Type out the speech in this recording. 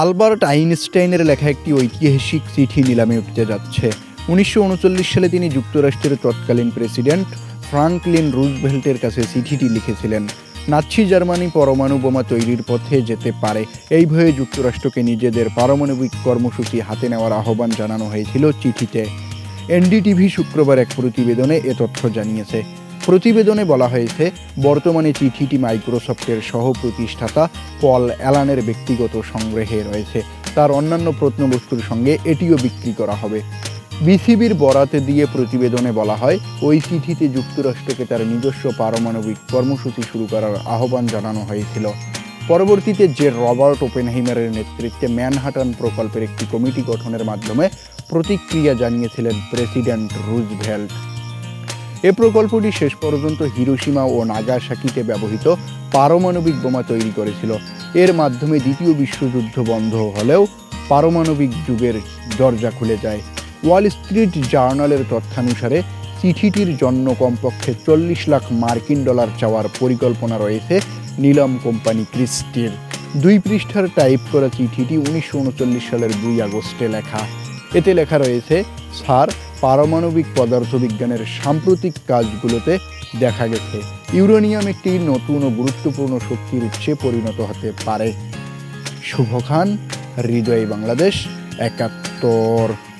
Albert আইনস্টাইনের লেখা একটি ঐতিহাসিক চিঠি নিলামে উঠতে যাচ্ছে। উনিশশো উনচল্লিশ সালে তিনি যুক্তরাষ্ট্রের তৎকালীন প্রেসিডেন্ট ফ্রাঙ্কলিন রুজভেল্টের কাছে চিঠিটি লিখেছিলেন, নাৎসি জার্মানি পরমাণু বোমা তৈরির পথে যেতে পারে। এই ভয়ে যুক্তরাষ্ট্রকে নিজেদের পারমাণবিক কর্মসূচি হাতে নেওয়ার আহ্বান জানানো হয়েছিল চিঠিতে। এনডিটিভি শুক্রবার এক প্রতিবেদনে এ তথ্য জানিয়েছে। প্রতিবেদনে বলা হয়েছে, বর্তমানে চিঠিটি মাইক্রোসফটের সহ প্রতিষ্ঠাতা পল অ্যালানের ব্যক্তিগত সংগ্রহে রয়েছে। তার অন্যান্য প্রত্নবস্তুর সঙ্গে এটিও বিক্রি করা হবে। বিসিবির বরাতে দিয়ে প্রতিবেদনে বলা হয়, ওই চিঠিতে যুক্তরাষ্ট্রকে তার নিজস্ব পারমাণবিক কর্মসূচি শুরু করার আহ্বান জানানো হয়েছিল। পরবর্তীতে যে রবার্ট ওপেনহাইমারের নেতৃত্বে ম্যানহাটন প্রকল্পের একটি কমিটি গঠনের মাধ্যমে প্রতিক্রিয়া জানিয়েছিলেন প্রেসিডেন্ট রুজভেল্ট। এ প্রকল্পটি শেষ পর্যন্ত হিরোসীমা ও নাগাসাকিতে ব্যবহৃত পারমাণবিক বোমা তৈরি করেছিল। এর মাধ্যমে দ্বিতীয় বিশ্বযুদ্ধ বন্ধ হলেও পারমাণবিক যুগের দরজা খুলে যায়। ওয়াল স্ট্রিট জার্নালের তথ্যানুসারে চিঠিটির জন্য কমপক্ষে চল্লিশ লাখ মার্কিন ডলার চাওয়ার পরিকল্পনা রয়েছে নীলম কোম্পানি ক্রিস্টির। দুই পৃষ্ঠার টাইপ করা চিঠিটি উনিশশো উনচল্লিশ সালের দুই আগস্টে লেখা। এতে লেখা রয়েছে, স্যার পারমাণবিক পদার্থবিজ্ঞানের সাম্প্রতিক কাজগুলোতে দেখা গেছে, ইউরেনিয়াম একটি নতুন ও গুরুত্বপূর্ণ শক্তির উৎসে পরিণত হতে পারে। শুভ খান, হৃদয় বাংলাদেশ, একাত্তর।